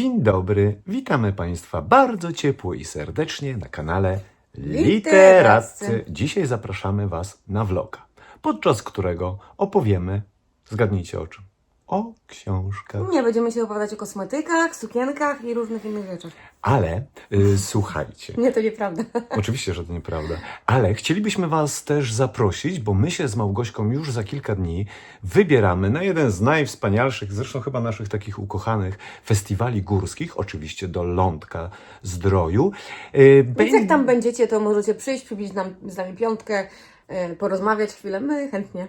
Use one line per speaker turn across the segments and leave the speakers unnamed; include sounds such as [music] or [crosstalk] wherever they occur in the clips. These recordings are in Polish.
Dzień dobry, witamy Państwa bardzo ciepło i serdecznie na kanale
Literaccy.
Dzisiaj zapraszamy Was na vloga, podczas którego opowiemy, zgadnijcie o czym, o książkach.
Nie, będziemy się opowiadać o kosmetykach, sukienkach i różnych innych rzeczach.
Ale y, słuchajcie,
Nie, to nieprawda.
Oczywiście, że to nieprawda. Ale chcielibyśmy Was też zaprosić, bo my się z Małgośką już za kilka dni wybieramy na jeden z najwspanialszych, zresztą chyba naszych takich ukochanych festiwali górskich, oczywiście do Lądka Zdroju. Y,
Więc
bę-
jak tam będziecie, to możecie przyjść, przybić nam, z nami piątkę, e, porozmawiać chwilę. My chętnie.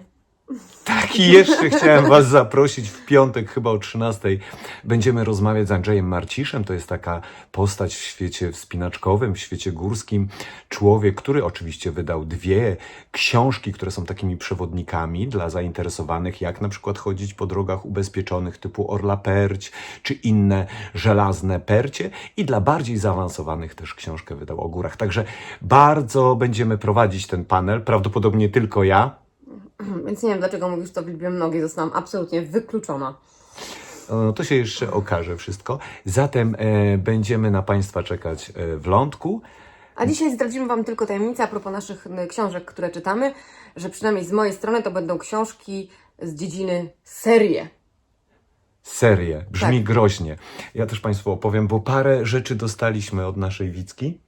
Tak, i jeszcze chciałem Was zaprosić w piątek, chyba o 13. Będziemy rozmawiać z Andrzejem Marciszem. To jest taka postać w świecie wspinaczkowym, w świecie górskim. Człowiek, który oczywiście wydał dwie książki, które są takimi przewodnikami dla zainteresowanych, jak na przykład chodzić po drogach ubezpieczonych typu Orla Perć, czy inne żelazne percie. I dla bardziej zaawansowanych też książkę wydał o górach. Także bardzo będziemy prowadzić ten panel. Prawdopodobnie tylko ja. [clears throat]
Więc nie wiem, dlaczego mówisz to w liczbie mnogiej. Zostałam absolutnie wykluczona.
No, to się jeszcze okaże wszystko. Zatem e, będziemy na Państwa czekać e, w lądku.
A dzisiaj zdradzimy Wam tylko tajemnicę a propos naszych n, książek, które czytamy, że przynajmniej z mojej strony to będą książki z dziedziny serie.
Serię. Brzmi
Tak.
groźnie. Ja też Państwu opowiem, bo parę rzeczy dostaliśmy od naszej Wicki.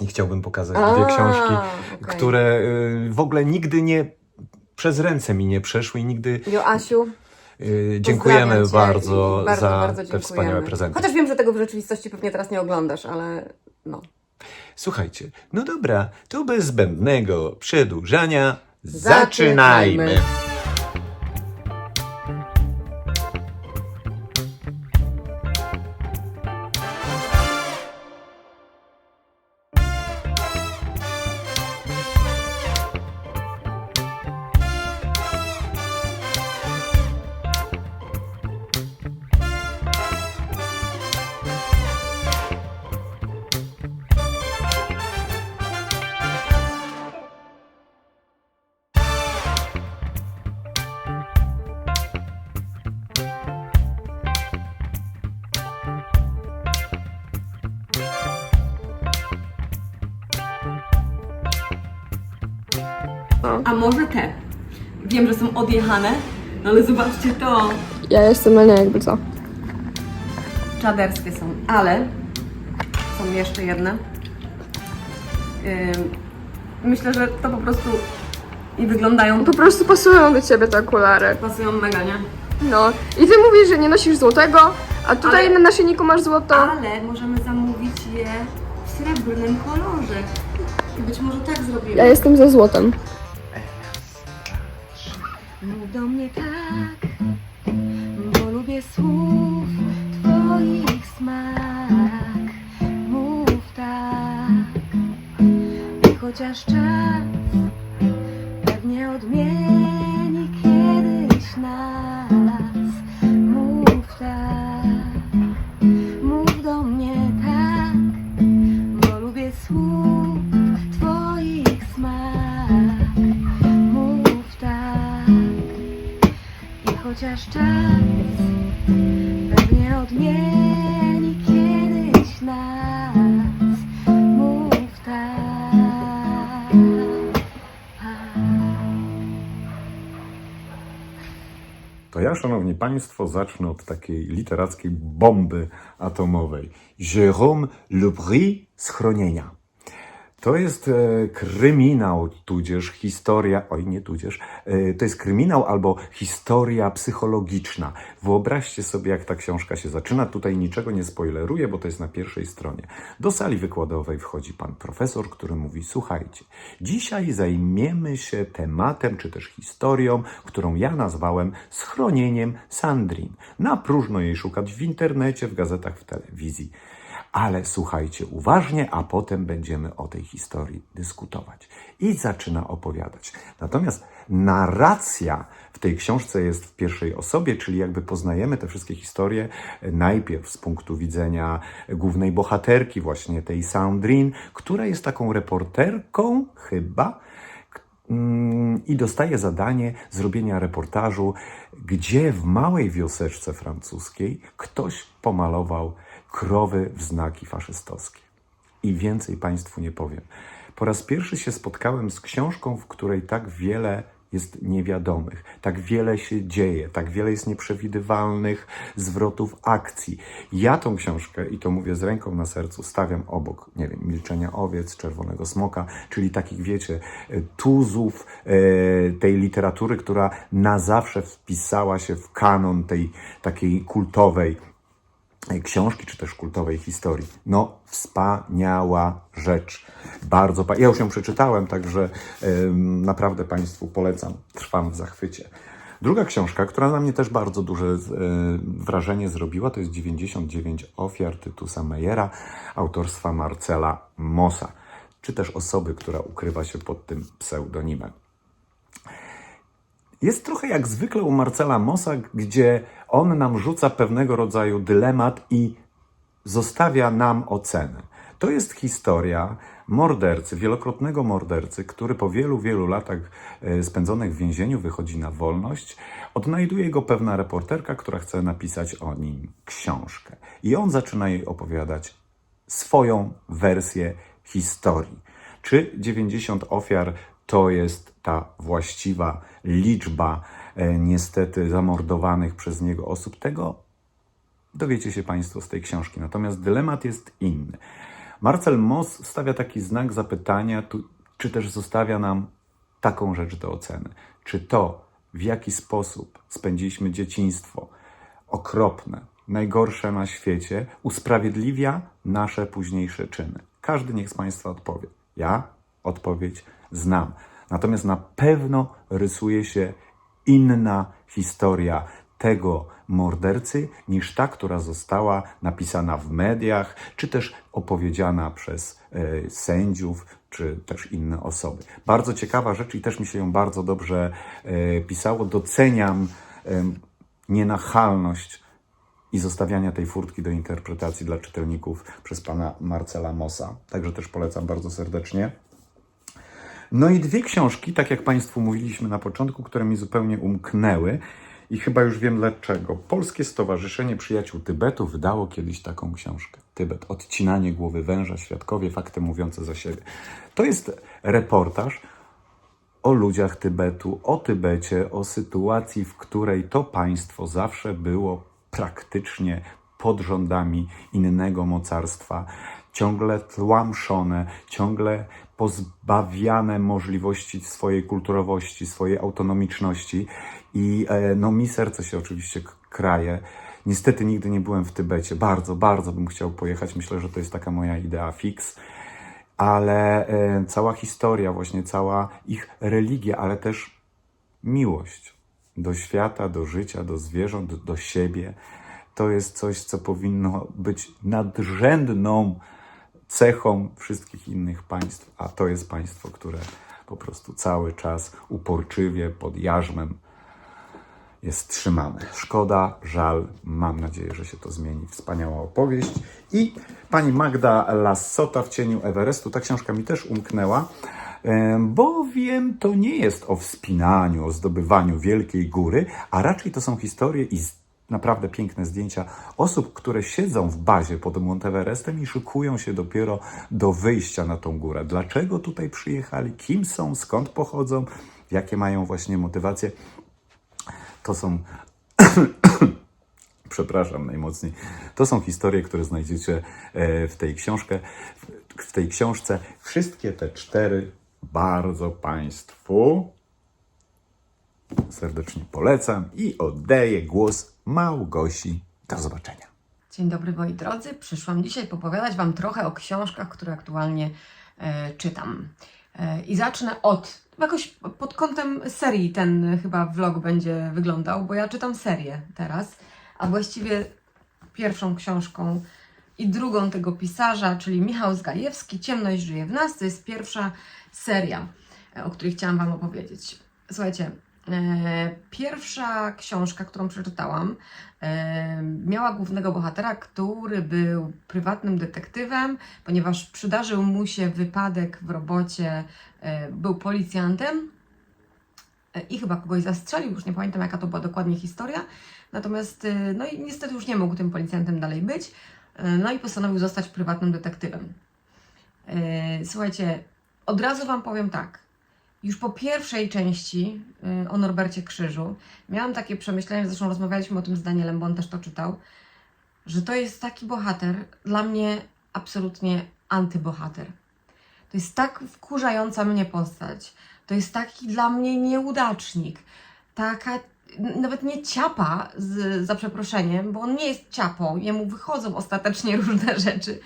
I chciałbym pokazać dwie
A,
książki,
okej.
które y, w ogóle nigdy nie przez ręce mi nie przeszły i nigdy
Joasiu,
y, dziękujemy bardzo,
bardzo,
za
bardzo
te wspaniałe prezenty.
Chociaż wiem, że tego w rzeczywistości pewnie teraz nie oglądasz, ale no.
Słuchajcie, no dobra, to bez zbędnego przedłużania
Zaczynajmy.
zaczynajmy.
No ale zobaczcie to.
Ja jestem Lenia jakby co.
Czaderskie są, ale są jeszcze jedne. Ym, myślę, że to po prostu i wyglądają,
Po prostu pasują do ciebie te okulary.
pasują mega, nie?
No. I ty mówisz, że nie nosisz złotego, a tutaj
Ale-
na naszyjniku masz złoto.
Ale możemy zamówić je w srebrnym kolorze. I być może tak zrobimy.
Ja jestem za złotem.
Mów do mnie tak, bo lubię słów Twoich smak. Mów tak, i chociaż czas pewnie odmieni kiedyś nas. Chociaż czas pewnie odmieni kiedyś nas. Mów tak.
To ja, szanowni państwo, zacznę od takiej literackiej bomby atomowej. Jérôme Lebris Schronienia. To jest e, kryminał, tudzież historia, oj nie tudzież, e, to jest kryminał albo historia psychologiczna. Wyobraźcie sobie, jak ta książka się zaczyna. Tutaj niczego nie spoileruję, bo to jest na pierwszej stronie. Do sali wykładowej wchodzi pan profesor, który mówi: Słuchajcie, dzisiaj zajmiemy się tematem, czy też historią, którą ja nazwałem schronieniem Sandrin. Na próżno jej szukać w internecie, w gazetach, w telewizji. Ale słuchajcie uważnie, a potem będziemy o tej historii dyskutować. I zaczyna opowiadać. Natomiast narracja w tej książce jest w pierwszej osobie, czyli jakby poznajemy te wszystkie historie e, najpierw z punktu widzenia głównej bohaterki, właśnie tej Sandrine, która jest taką reporterką chyba, Mm, i dostaje zadanie zrobienia reportażu, gdzie w małej wioseczce francuskiej ktoś pomalował krowy w znaki faszystowskie. I więcej Państwu nie powiem. Po raz pierwszy się spotkałem z książką, w której tak wiele jest niewiadomych, tak wiele się dzieje, tak wiele jest nieprzewidywalnych zwrotów akcji. Ja tą książkę, i to mówię z ręką na sercu, stawiam obok, nie wiem, Milczenia Owiec, Czerwonego Smoka, czyli takich, wiecie, e, tuzów e, tej literatury, która na zawsze wpisała się w kanon tej takiej kultowej książki, czy też kultowej historii. No, wspaniała rzecz. Bardzo. Pa- ja już ją przeczytałem, także em, naprawdę Państwu polecam. Trwam w zachwycie. Druga książka, która na mnie też bardzo duże e, wrażenie zrobiła, to jest 99 ofiar Tytusa Mejera, autorstwa Marcela Mossa, czy też osoby, która ukrywa się pod tym pseudonimem. Jest trochę jak zwykle u Marcela Mossa, gdzie on nam rzuca pewnego rodzaju dylemat i zostawia nam ocenę. To jest historia mordercy, wielokrotnego mordercy, który po wielu, wielu latach e, spędzonych w więzieniu wychodzi na wolność. Odnajduje go pewna reporterka, która chce napisać o nim książkę. I on zaczyna jej opowiadać swoją wersję historii. Czy 90 ofiar to jest ta właściwa liczba e, niestety zamordowanych przez niego osób? Tego dowiecie się Państwo z tej książki. Natomiast dylemat jest inny. Marcel Moss stawia taki znak zapytania, czy też zostawia nam taką rzecz do oceny. Czy to, w jaki sposób spędziliśmy dzieciństwo, okropne, najgorsze na świecie, usprawiedliwia nasze późniejsze czyny? Każdy niech z Państwa odpowie. Ja odpowiedź znam. Natomiast na pewno rysuje się inna historia tego mordercy niż ta, która została napisana w mediach, czy też opowiedziana przez e, sędziów, czy też inne osoby. Bardzo ciekawa rzecz i też mi się ją bardzo dobrze e, pisało. Doceniam e, nienachalność i zostawiania tej furtki do interpretacji dla czytelników przez pana Marcela Mossa. Także też polecam bardzo serdecznie. No i dwie książki, tak jak Państwu mówiliśmy na początku, które mi zupełnie umknęły i chyba już wiem dlaczego. Polskie Stowarzyszenie Przyjaciół Tybetu wydało kiedyś taką książkę. Tybet, odcinanie głowy węża, świadkowie, fakty mówiące za siebie. To jest reportaż o ludziach Tybetu, o Tybecie, o sytuacji, w której to państwo zawsze było praktycznie pod rządami innego mocarstwa, ciągle tłamszone, ciągle pozbawiane możliwości swojej kulturowości, swojej autonomiczności. I e, no, mi serce się oczywiście kraje. Niestety nigdy nie byłem w Tybecie. Bardzo, bardzo bym chciał pojechać. Myślę, że to jest taka moja idea fix ale e, cała historia, właśnie cała ich religia, ale też miłość do świata, do życia, do zwierząt, do siebie, to jest coś, co powinno być nadrzędną cechą wszystkich innych państw, a to jest państwo, które po prostu cały czas uporczywie pod jarzmem jest trzymane. Szkoda, żal, mam nadzieję, że się to zmieni. Wspaniała opowieść. I pani Magda Lassota w cieniu Everestu, ta książka mi też umknęła, em, bowiem to nie jest o wspinaniu, o zdobywaniu wielkiej góry, a raczej to są historie i naprawdę piękne zdjęcia osób, które siedzą w bazie pod Monteverestem i szykują się dopiero do wyjścia na tą górę. Dlaczego tutaj przyjechali, kim są, skąd pochodzą, jakie mają właśnie motywacje. To są. [coughs] Przepraszam najmocniej. To są historie, które znajdziecie e, w tej książce. W tej książce wszystkie te cztery bardzo Państwu serdecznie polecam i oddaję głos Małgosi. Do zobaczenia.
Dzień dobry moi drodzy. Przyszłam dzisiaj popowiadać Wam trochę o książkach, które aktualnie e, czytam. E, I zacznę od, jakoś pod kątem serii ten chyba vlog będzie wyglądał, bo ja czytam serię teraz, a właściwie pierwszą książką i drugą tego pisarza, czyli Michał Zgajewski, Ciemność żyje w nas. To jest pierwsza seria, e, o której chciałam Wam opowiedzieć. Słuchajcie, pierwsza książka, którą przeczytałam, e, miała głównego bohatera, który był prywatnym detektywem, ponieważ przydarzył mu się wypadek w robocie, e, był policjantem e, i chyba kogoś zastrzelił, już nie pamiętam jaka to była dokładnie historia. Natomiast, e, no i niestety już nie mógł tym policjantem dalej być. E, No i postanowił zostać prywatnym detektywem. E, Słuchajcie, od razu Wam powiem tak. Już po pierwszej części y, o Norbercie Krzyżu miałam takie przemyślenie, zresztą rozmawialiśmy o tym z Danielem, bo on też to czytał, że to jest taki bohater, dla mnie absolutnie antybohater. To jest tak wkurzająca mnie postać. To jest taki dla mnie nieudacznik. Taka nawet nie ciapa, z, za przeproszeniem, bo on nie jest ciapą. Jemu wychodzą ostatecznie [laughs] różne rzeczy.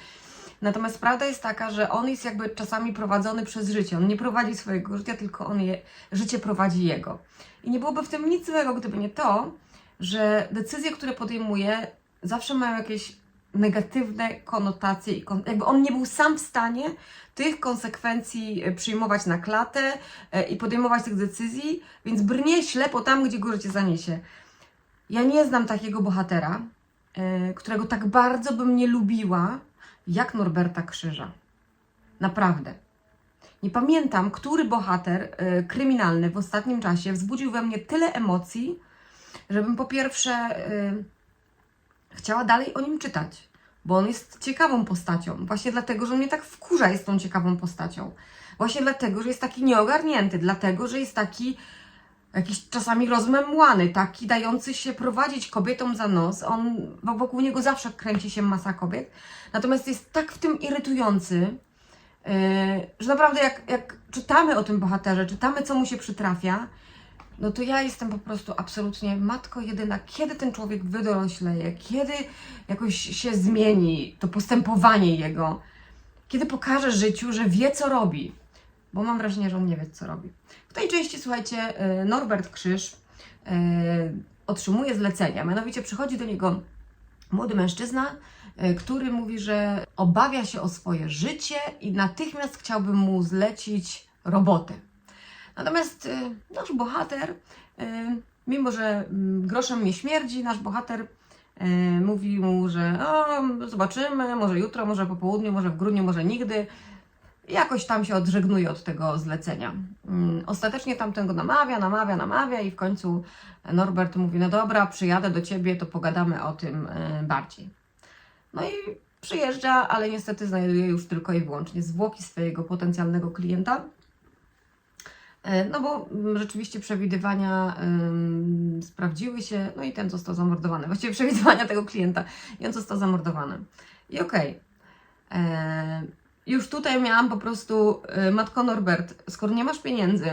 Natomiast prawda jest taka, że on jest jakby czasami prowadzony przez życie. On nie prowadzi swojego życia, tylko on je, życie prowadzi jego. I nie byłoby w tym nic złego, gdyby nie to, że decyzje, które podejmuje, zawsze mają jakieś negatywne konotacje i kon- jakby on nie był sam w stanie tych konsekwencji e, przyjmować na klatę e, i podejmować tych decyzji, więc brnie ślepo tam, gdzie go życie zaniesie. Ja nie znam takiego bohatera, e, którego tak bardzo bym nie lubiła, jak Norberta Krzyża. Naprawdę. Nie pamiętam, który bohater e, kryminalny w ostatnim czasie wzbudził we mnie tyle emocji, żebym po pierwsze e, chciała dalej o nim czytać, bo on jest ciekawą postacią. Właśnie dlatego, że mnie tak wkurza jest tą ciekawą postacią. Właśnie dlatego, że jest taki nieogarnięty, dlatego, że jest taki jakiś czasami rozmemłany, taki dający się prowadzić kobietom za nos. On, wokół niego zawsze kręci się masa kobiet. Natomiast jest tak w tym irytujący, yy, że naprawdę jak, jak czytamy o tym bohaterze, czytamy, co mu się przytrafia, no to ja jestem po prostu absolutnie matko jedyna, kiedy ten człowiek wydorośleje, kiedy jakoś się zmieni to postępowanie jego, kiedy pokaże życiu, że wie, co robi. Bo mam wrażenie, że on nie wie, co robi. W tej części, słuchajcie, y, Norbert Krzyż y, otrzymuje zlecenia. Mianowicie przychodzi do niego młody mężczyzna, y, który mówi, że obawia się o swoje życie i natychmiast chciałby mu zlecić robotę. Natomiast nasz bohater, mimo że mm, groszem nie śmierdzi, nasz bohater mówi mu, że o, zobaczymy, może jutro, może po południu, może w grudniu, może nigdy. Jakoś tam się odżegnuje od tego zlecenia. Mm, Ostatecznie tamten go namawia, namawia, namawia i w końcu Norbert mówi, no dobra, przyjadę do Ciebie, to pogadamy o tym y, bardziej. No i przyjeżdża, ale niestety znajduje już tylko i wyłącznie zwłoki swojego potencjalnego klienta. E, No bo rzeczywiście przewidywania sprawdziły się, no i ten został zamordowany. Właściwie przewidywania tego klienta i on został zamordowany. I okej. E, Już tutaj miałam po prostu, y, Matko Norbert, skoro nie masz pieniędzy,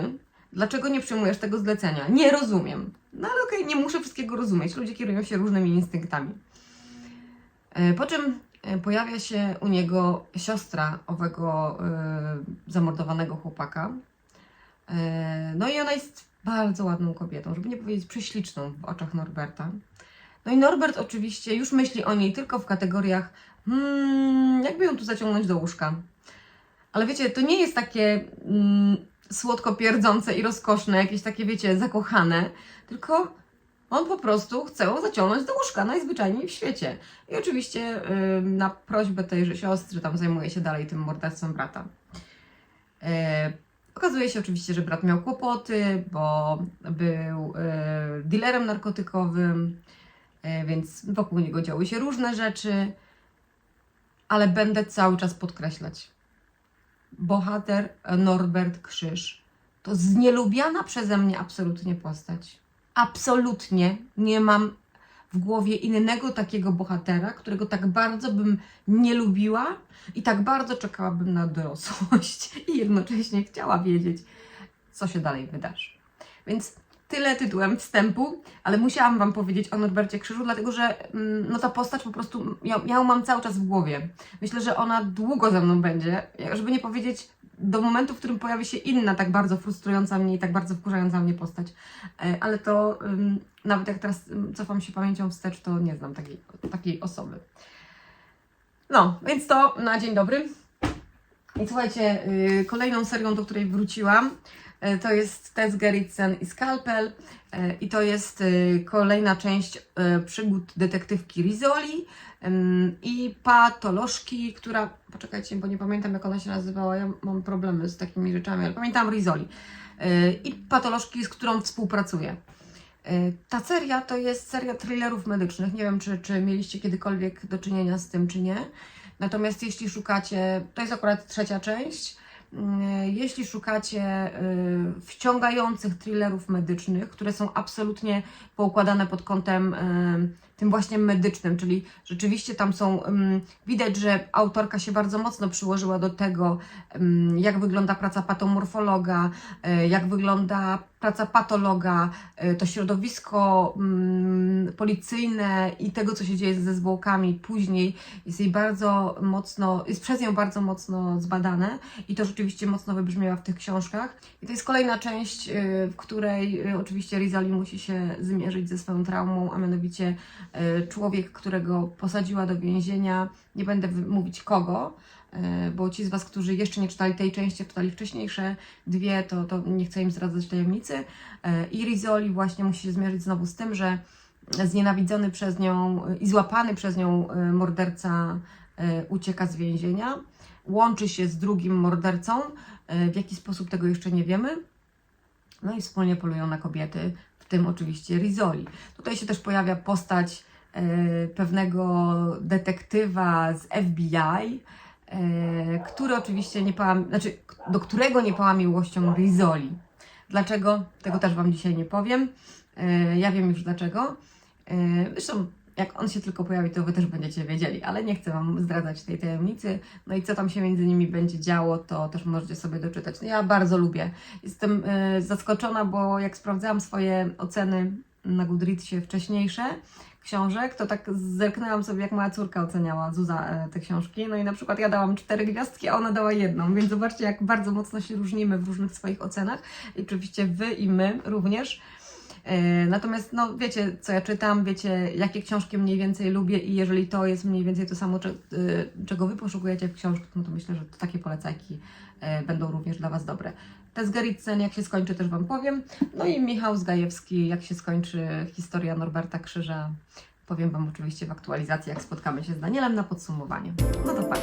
dlaczego nie przyjmujesz tego zlecenia? Nie rozumiem. No ale okej, nie muszę wszystkiego rozumieć. Ludzie kierują się różnymi instynktami. E, Po czym e, pojawia się u niego siostra owego y, zamordowanego chłopaka. No i ona jest bardzo ładną kobietą, żeby nie powiedzieć prześliczną w oczach Norberta. No i Norbert oczywiście już myśli o niej tylko w kategoriach hmm, jakby ją tu zaciągnąć do łóżka. Ale wiecie, to nie jest takie mm, słodko pierdzące i rozkoszne, jakieś takie, wiecie, zakochane, tylko on po prostu chce ją zaciągnąć do łóżka najzwyczajniej w świecie. I oczywiście y, na prośbę tejże siostry tam zajmuje się dalej tym morderstwem brata. E, Okazuje się oczywiście, że brat miał kłopoty, bo był e, dealerem narkotykowym, więc wokół niego działy się różne rzeczy, ale będę cały czas podkreślać. Bohater e, Norbert Krzyż to znielubiana przeze mnie absolutnie postać. Absolutnie nie mam w głowie innego takiego bohatera, którego tak bardzo bym nie lubiła i tak bardzo czekałabym na dorosłość i jednocześnie chciała wiedzieć, co się dalej wydarzy. Więc tyle tytułem wstępu, ale musiałam Wam powiedzieć o Norbercie Krzyżu, dlatego że mm, no ta postać po prostu, ja, ja ją mam cały czas w głowie. Myślę, że ona długo ze mną będzie, żeby nie powiedzieć do momentu, w którym pojawi się inna tak bardzo frustrująca mnie i tak bardzo wkurzająca mnie postać. E, Ale to nawet jak teraz cofam się pamięcią wstecz, to nie znam takiej, takiej osoby. No, więc to na dzień dobry. I słuchajcie, y, kolejną serią, do której wróciłam, to jest Tess Gerritsen i Scalpel. y, I to jest y, kolejna część przygód detektywki Rizoli i patolożki, która. Poczekajcie, bo nie pamiętam jak ona się nazywała. Ja mam problemy z takimi rzeczami, ale pamiętam Rizoli. I patolożki, z którą współpracuję. E, Ta seria to jest seria thrillerów medycznych. Nie wiem, czy, czy mieliście kiedykolwiek do czynienia z tym, czy nie. Natomiast jeśli szukacie, to jest akurat trzecia część. Mm, Jeśli szukacie y, wciągających thrillerów medycznych, które są absolutnie poukładane pod kątem y, tym właśnie medycznym, czyli rzeczywiście tam są, ym, widać, że autorka się bardzo mocno przyłożyła do tego, ym, jak wygląda praca patomorfologa, y, jak wygląda praca patologa, y, to środowisko ym, policyjne i tego, co się dzieje ze zwłokami później, jest jej bardzo mocno, jest przez nią bardzo mocno zbadane i to rzeczywiście mocno wybrzmiewa w tych książkach. I to jest kolejna część, y, w której oczywiście Rizali musi się zmierzyć ze swoją traumą, a mianowicie człowiek, którego posadziła do więzienia, nie będę mówić kogo, y, bo ci z Was, którzy jeszcze nie czytali tej części, czytali wcześniejsze dwie, to, to nie chcę im zdradzać tajemnicy. Y, I Rizoli właśnie musi się zmierzyć znowu z tym, że znienawidzony przez nią i złapany przez nią morderca ucieka z więzienia. Łączy się z drugim mordercą. W jaki sposób tego jeszcze nie wiemy. No i wspólnie polują na kobiety, tym oczywiście Rizoli. Tutaj się też pojawia postać y, pewnego detektywa z FBI, y, który oczywiście nie pała, znaczy, do którego nie pała miłością Rizoli. Dlaczego? Tego też Wam dzisiaj nie powiem. Y, Ja wiem już dlaczego. Zresztą, jak on się tylko pojawi, to Wy też będziecie wiedzieli, ale nie chcę Wam zdradzać tej tajemnicy. No i co tam się między nimi będzie działo, to też możecie sobie doczytać. No ja bardzo lubię. Jestem y, zaskoczona, bo jak sprawdzałam swoje oceny na Goodreadsie wcześniejsze książek, to tak zerknęłam sobie, jak moja córka oceniała Zuza e, te książki. No i na przykład ja dałam cztery gwiazdki, a ona dała jedną, więc zobaczcie, jak bardzo mocno się różnimy w różnych swoich ocenach. I oczywiście Wy i my również. E, Natomiast, no wiecie, co ja czytam, wiecie, jakie książki mniej więcej lubię i jeżeli to jest mniej więcej to samo, y, czego Wy poszukujecie w książkach, no to myślę, że to takie polecajki e, będą również dla Was dobre. Test Gerritsen, jak się skończy, też Wam powiem. No i Michał Zgajewski, jak się skończy historia Norberta Krzyża, powiem Wam oczywiście w aktualizacji, jak spotkamy się z Danielem na podsumowanie. No to tak.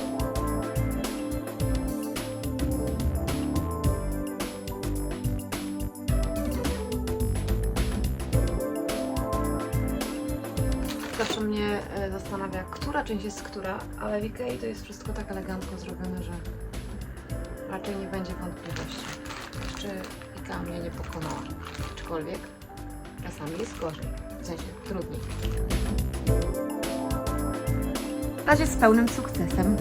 Zastanawia, która część jest która, ale w Ikei to jest wszystko tak elegancko zrobione, że raczej nie będzie wątpliwości. Jeszcze Ikea mnie nie pokonała. Aczkolwiek czasami jest gorzej, w sensie trudniej. Razie z pełnym sukcesem.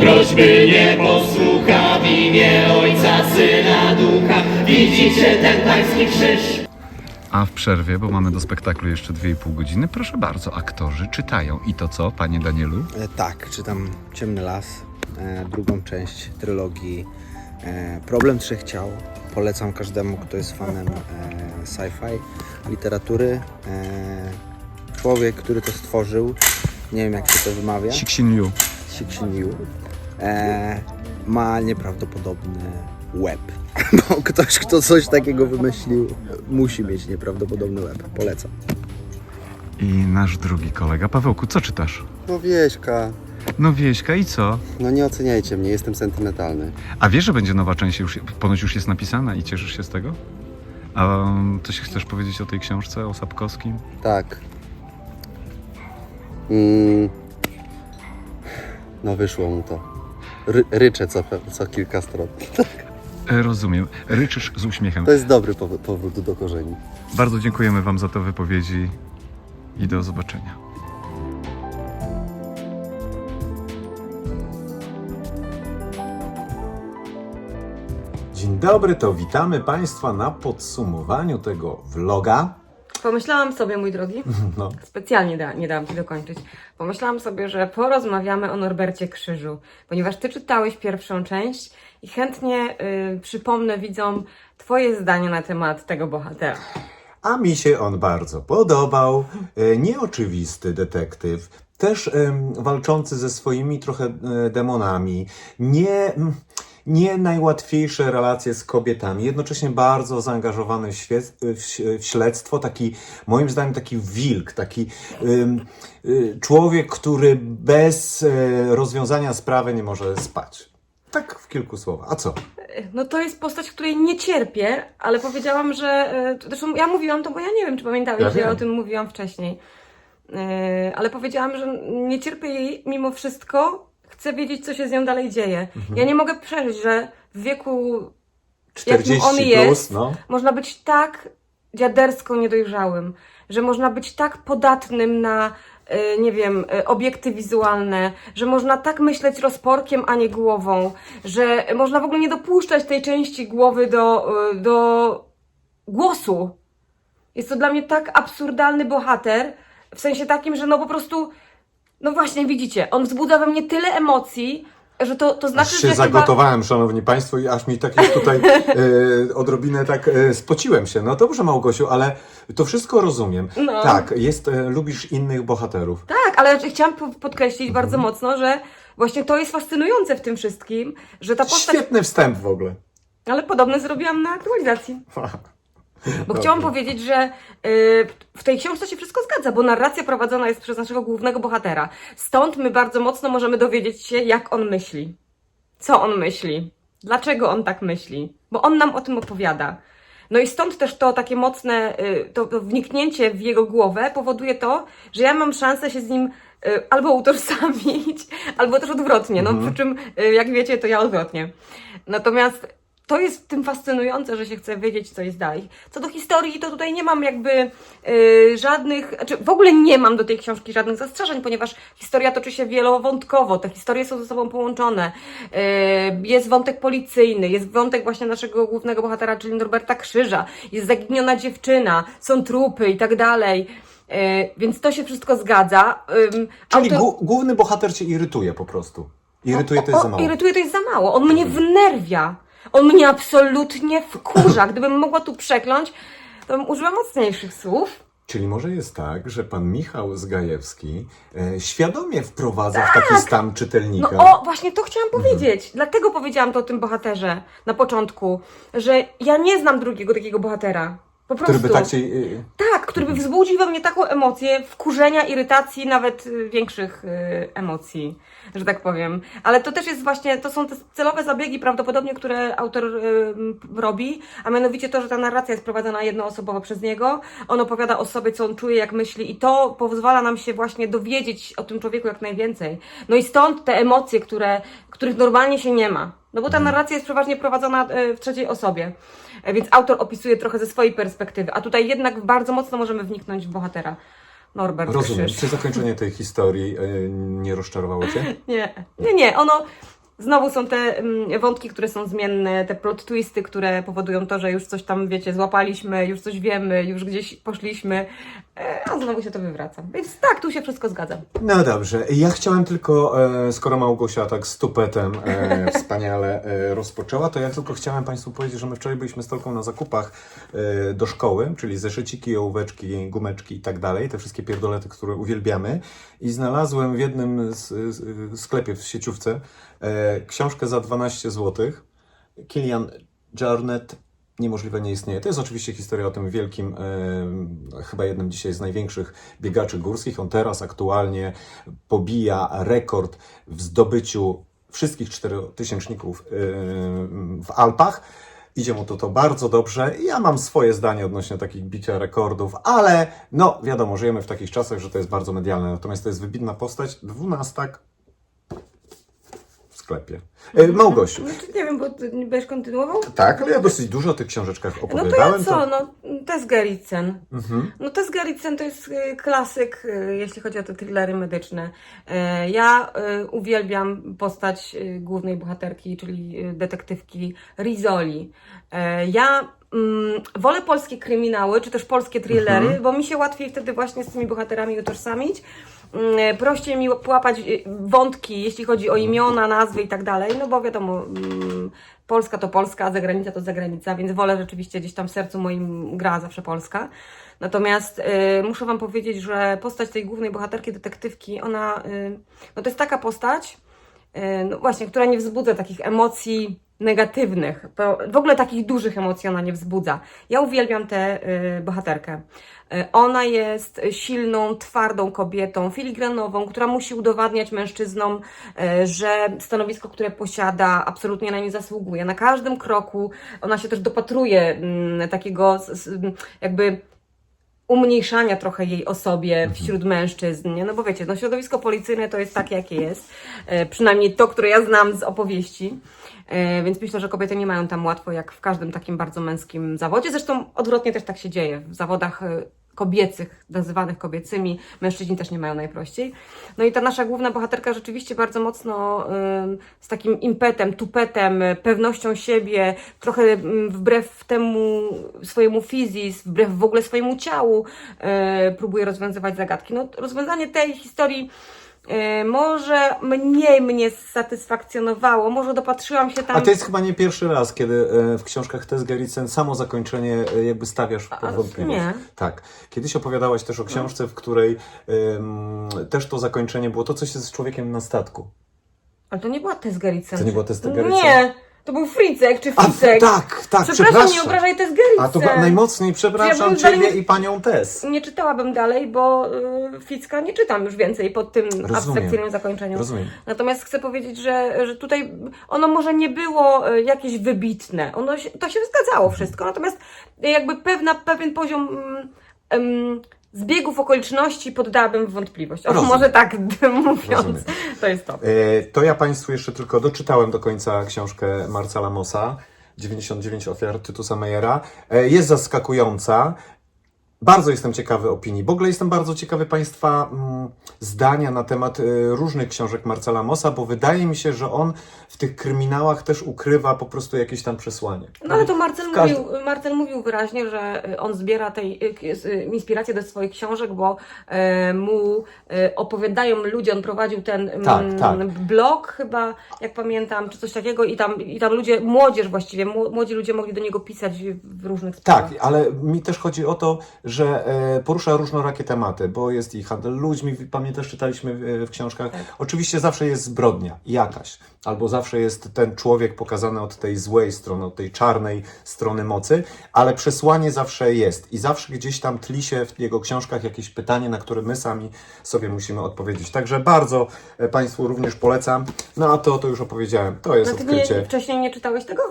Prośby nie posłucha w imię Ojca, Syna, Ducha, widzicie ten pański krzyż.
A w przerwie, bo mamy do spektaklu jeszcze 2,5 godziny, proszę bardzo, aktorzy czytają. I to co, panie Danielu?
E, Tak, czytam Ciemny Las, e, drugą część trylogii e, Problem Trzech Ciał. Polecam każdemu, kto jest fanem e, sci-fi, literatury. E, człowiek, który to stworzył, nie wiem jak się to wymawia,
Cixin Liu.
Liu, e, ma nieprawdopodobny łeb. [laughs] Bo ktoś, kto coś takiego wymyślił, musi mieć nieprawdopodobny łeb. Polecam.
I nasz drugi kolega. Pawełku, co czytasz?
No Wieśka,
No Wieśka i co?
No nie oceniajcie mnie, jestem sentymentalny.
A wiesz, że będzie nowa część, już ponoć już jest napisana i cieszysz się z tego? A um, coś chcesz powiedzieć o tej książce, o Sapkowskim?
Tak. Mm. No wyszło mu to. Ry, ryczę co, co kilka stron.
E, [laughs] rozumiem. Ryczysz z uśmiechem.
To jest dobry pow- powrót do korzeni.
Bardzo dziękujemy Wam za te wypowiedzi i do zobaczenia. Dzień dobry, to witamy Państwa na podsumowaniu tego vloga.
Pomyślałam sobie, mój drogi, [laughs]
No,
specjalnie da, nie dałam Ci dokończyć. Pomyślałam sobie, że porozmawiamy o Norbercie Krzyżu, ponieważ Ty czytałeś pierwszą część i chętnie y, przypomnę widzom Twoje zdanie na temat tego bohatera.
a mi się on bardzo podobał. E, Nieoczywisty detektyw, też walczący ze swoimi trochę e, demonami. Nie. Nie najłatwiejsze relacje z kobietami, jednocześnie bardzo zaangażowany w, śledztwo, taki, moim zdaniem, taki wilk, taki y, człowiek, który bez e, rozwiązania sprawy nie może spać. Tak w kilku słowach. A co?
No to jest postać, której nie cierpię, ale powiedziałam, że. y, Zresztą ja mówiłam to, bo ja nie wiem, czy pamiętałeś,
Ja
że ja o tym mówiłam wcześniej. Ale powiedziałam, że nie cierpię jej mimo wszystko. Chcę wiedzieć, co się z nią dalej dzieje.
Mhm.
Ja nie mogę przeżyć, że w wieku
40
on
plus,
jest,
no.
można być tak dziadersko niedojrzałym, że można być tak podatnym na, y, nie wiem, y, obiekty wizualne, że można tak myśleć rozporkiem, a nie głową, że można w ogóle nie dopuszczać tej części głowy do, y, do głosu. Jest to dla mnie tak absurdalny bohater, w sensie takim, że no po prostu, no właśnie widzicie, on wzbudza we mnie tyle emocji, że to, to znaczy,
Aż się
że chyba...
zagotowałem, szanowni państwo, i aż mi tak już tutaj [laughs] e, odrobinę tak e, spociłem się. No dobrze, Małgosiu, ale to wszystko rozumiem.
No.
Tak, jest, e, lubisz innych bohaterów.
Tak, ale chciałam po- podkreślić
Mhm.
bardzo mocno, że właśnie to jest fascynujące w tym wszystkim, że ta postać.
Świetny wstęp w ogóle.
Ale podobne zrobiłam na aktualizacji. [laughs] Bo chciałam powiedzieć, że y, w tej książce się wszystko zgadza, bo narracja prowadzona jest przez naszego głównego bohatera. Stąd my bardzo mocno możemy dowiedzieć się, jak on myśli. Co on myśli? Dlaczego on tak myśli? Bo on nam o tym opowiada. No i stąd też to takie mocne, y, to, to wniknięcie w jego głowę powoduje to, że ja mam szansę się z nim y, albo utożsamić, [laughs] albo też odwrotnie. No przy czym, y, jak wiecie, to ja odwrotnie. Natomiast to jest w tym fascynujące, że się chce wiedzieć, co jest dalej. Co do historii, to tutaj nie mam jakby y, żadnych, znaczy w ogóle nie mam do tej książki żadnych zastrzeżeń, ponieważ historia toczy się wielowątkowo, te historie są ze sobą połączone. Y, jest wątek policyjny, jest wątek właśnie naszego głównego bohatera, czyli Norberta Krzyża, jest zaginiona dziewczyna, są trupy i tak dalej. Y, więc to się wszystko zgadza. Ym,
Czyli
autor-
głó- główny bohater cię irytuje po prostu. Irytuje to jest za mało. Mhm.
Irytuje to jest za mało. On mnie wnerwia. On mnie absolutnie wkurza. Gdybym mogła tu przekląć, to bym użyła mocniejszych słów.
Czyli może jest tak, że pan Michał Zgajewski e, świadomie wprowadza w taki stan czytelnika.
Tak! No o, właśnie to chciałam
Mhm.
powiedzieć. Dlatego powiedziałam to o tym bohaterze na początku, że ja nie znam drugiego takiego bohatera. Po prostu.
który by tak cię... e,
Tak, który by wzbudził we mnie taką emocję wkurzenia, irytacji, nawet y, większych y, emocji, że tak powiem. Ale to też jest właśnie, to są te celowe zabiegi prawdopodobnie, które autor y, robi, a mianowicie to, że ta narracja jest prowadzona jednoosobowo przez niego. On opowiada o sobie, co on czuje, jak myśli i to pozwala nam się właśnie dowiedzieć o tym człowieku jak najwięcej. No i stąd te emocje, które, których normalnie się nie ma. No bo ta narracja jest przeważnie prowadzona y, w trzeciej osobie. E, Więc autor opisuje trochę ze swojej perspektywy, a tutaj jednak bardzo mocno możemy wniknąć w bohatera. Norbert
Rozumiem.
Krzyż.
Czy zakończenie tej historii e, nie rozczarowało cię? [laughs]
Nie, nie, nie. Ono. Znowu są te mm, wątki, które są zmienne, te plot twisty, które powodują to, że już coś tam, wiecie, złapaliśmy, już coś wiemy, już gdzieś poszliśmy, e, a znowu się to wywraca. Więc tak, tu się wszystko zgadza.
No dobrze, ja chciałem tylko, e, skoro Małgosia tak z tupetem e, [laughs] wspaniale rozpoczęła, to ja tylko chciałem Państwu powiedzieć, że my wczoraj byliśmy z Tolką na zakupach do szkoły, czyli zeszyciki, ołóweczki, gumeczki i tak dalej, te wszystkie pierdolety, które uwielbiamy i znalazłem w jednym sklepie w sieciówce książkę za 12 zł, Kilian Jarnet niemożliwe nie istnieje. To jest oczywiście historia o tym wielkim, e, chyba jednym dzisiaj z największych biegaczy górskich. On teraz aktualnie pobija rekord w zdobyciu wszystkich czterotysięczników e, w Alpach. Idzie mu to, to bardzo dobrze. Ja mam swoje zdanie odnośnie takich bicia rekordów, ale no wiadomo, żyjemy w takich czasach, że to jest bardzo medialne. Natomiast to jest wybitna postać. Dwunastak sklepie. E, Małgosiu.
Znaczy, nie wiem, bo ty nie będziesz kontynuował?
Tak, ale ja dosyć dużo o tych książeczkach
No to ja
opowiadałem.
co, no Tess Gerritsen.
Mhm.
No Tess Gerritsen to jest y, klasyk, y, jeśli chodzi o te thrillery medyczne. E, Ja y, uwielbiam postać y, głównej bohaterki, czyli y, detektywki Rizoli. E, Ja mm, wolę polskie kryminały, czy też polskie thrillery,
Mhm.
bo mi się łatwiej wtedy właśnie z tymi bohaterami utożsamić. Mm, Prościej mi połapać y, wątki, jeśli chodzi o imiona, nazwy i tak dalej, no bo wiadomo, mm, Polska to Polska, a zagranica to zagranica, więc wolę rzeczywiście gdzieś tam w sercu moim gra zawsze Polska. Natomiast y, muszę Wam powiedzieć, że postać tej głównej bohaterki, detektywki, ona, y, no to jest taka postać, y, no właśnie, która nie wzbudza takich emocji negatywnych, w ogóle takich dużych emocji ona nie wzbudza. Ja uwielbiam tę y, bohaterkę. Y, Ona jest silną, twardą kobietą, filigranową, która musi udowadniać mężczyznom, y, że stanowisko, które posiada, absolutnie na nie zasługuje. Na każdym kroku ona się też dopatruje mm, takiego s- jakby umniejszania trochę jej osobie wśród mężczyzn, nie? No bo wiecie, no środowisko policyjne to jest takie, jakie jest. E, przynajmniej to, które ja znam z opowieści. E, więc myślę, że kobiety nie mają tam łatwo, jak w każdym takim bardzo męskim zawodzie. Zresztą odwrotnie też tak się dzieje. W zawodach e, kobiecych, nazywanych kobiecymi, mężczyźni też nie mają najprościej. No i ta nasza główna bohaterka rzeczywiście bardzo mocno z takim impetem, tupetem, pewnością siebie, trochę wbrew temu swojemu fizis, wbrew w ogóle swojemu ciału y, próbuje rozwiązywać zagadki. No, rozwiązanie tej historii może mniej mnie satysfakcjonowało, może dopatrzyłam się tam...
A to jest chyba nie pierwszy raz, kiedy e, w książkach Tess Gerritsen samo zakończenie e, jakby stawiasz pod wątpliwość.
nie.
Tak. Kiedyś opowiadałaś też o książce, w której em, też to zakończenie było to, co się z człowiekiem na statku.
Ale to nie była Tess Gerritsen.
To nie była Tess Gerritsen?
Nie, to był Fricek czy
A, tak, tak,
Przepraszam,
przepraszam.
nie obrażaj Tess Gerritsen.
A to najmocniej przepraszam
Ja bym
Ciebie
dalej-
i Panią Tess.
Nie czytałabym dalej, bo y, Ficka nie czytam już więcej pod tym abstrakcyjnym zakończeniu.
Rozumiem.
Natomiast chcę powiedzieć, że, że tutaj ono może nie było y, jakieś wybitne. Ono się, to się zgadzało wszystko. Natomiast jakby pewna, pewien poziom mm, em, zbiegów okoliczności poddałabym w wątpliwość.
Rozumiem.
może tak [laughs] mówiąc,
Rozumiem.
to jest to.
E, To ja Państwu jeszcze tylko doczytałem do końca książkę Marcela Mossa, 99 ofiar Tytusa Meyera. E, Jest zaskakująca. Bardzo jestem ciekawy opinii. W ogóle jestem bardzo ciekawy Państwa mm, zdania na temat y, różnych książek Marcela Mossa, bo wydaje mi się, że on w tych kryminałach też ukrywa po prostu jakieś tam przesłanie.
No ale to Marcel
każdym-
mówił, Marcel mówił wyraźnie, że y, on zbiera tej y, inspirację do swoich książek, bo mu opowiadają ludzie, on prowadził ten mm,
Tak, tak.
blog chyba, jak pamiętam, czy coś takiego i tam, i tam ludzie, młodzież właściwie, mło- młodzi ludzie mogli do niego pisać w różnych sprawach.
Tak, ale mi też chodzi o to, że e, porusza różnorakie tematy, bo jest i handel ludźmi, pamiętasz, czytaliśmy w, w książkach. Oczywiście zawsze jest zbrodnia, jakaś, albo zawsze jest ten człowiek pokazany od tej złej strony, od tej czarnej strony mocy, ale przesłanie zawsze jest i zawsze gdzieś tam tli się w jego książkach jakieś pytanie, na które my sami sobie musimy odpowiedzieć. Także bardzo e, Państwu również polecam. No a to, to już opowiedziałem, to jest
No ty nie,
odkrycie.
wcześniej nie czytałeś tego?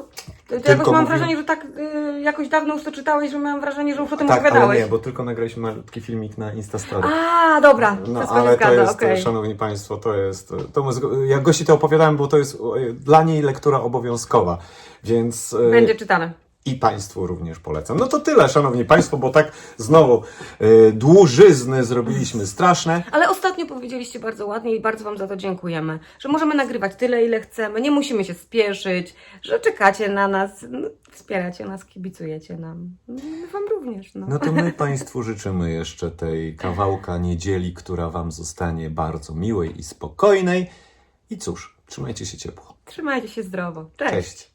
To, to
Tylko
jakoś mam wrażenie, że tak y, jakoś dawno już to czytałeś, że miałam wrażenie, że już o tym
Tak, ale
opowiadałeś.
nie, bo tylko nagraliśmy malutki filmik na Instastory.
A, dobra,
No,
wszystko
ale to
zgadza,
jest,
okej.
szanowni państwo, to jest, to jak gości to opowiadałem, bo to jest dla niej lektura obowiązkowa, więc e,
Będzie czytane.
I państwu również polecam. No to tyle, szanowni państwo, bo tak znowu e, dłużyzny zrobiliśmy straszne.
Ale ostatnio powiedzieliście bardzo ładnie i bardzo Wam za to dziękujemy, że możemy nagrywać tyle, ile chcemy, nie musimy się spieszyć, że czekacie na nas, no, wspieracie nas, kibicujecie nam. My Wam również. No.
No to my [laughs] państwu życzymy jeszcze tej kawałka niedzieli, która wam zostanie bardzo miłej i spokojnej. I cóż, trzymajcie się ciepło.
Trzymajcie się zdrowo. Cześć.
Cześć.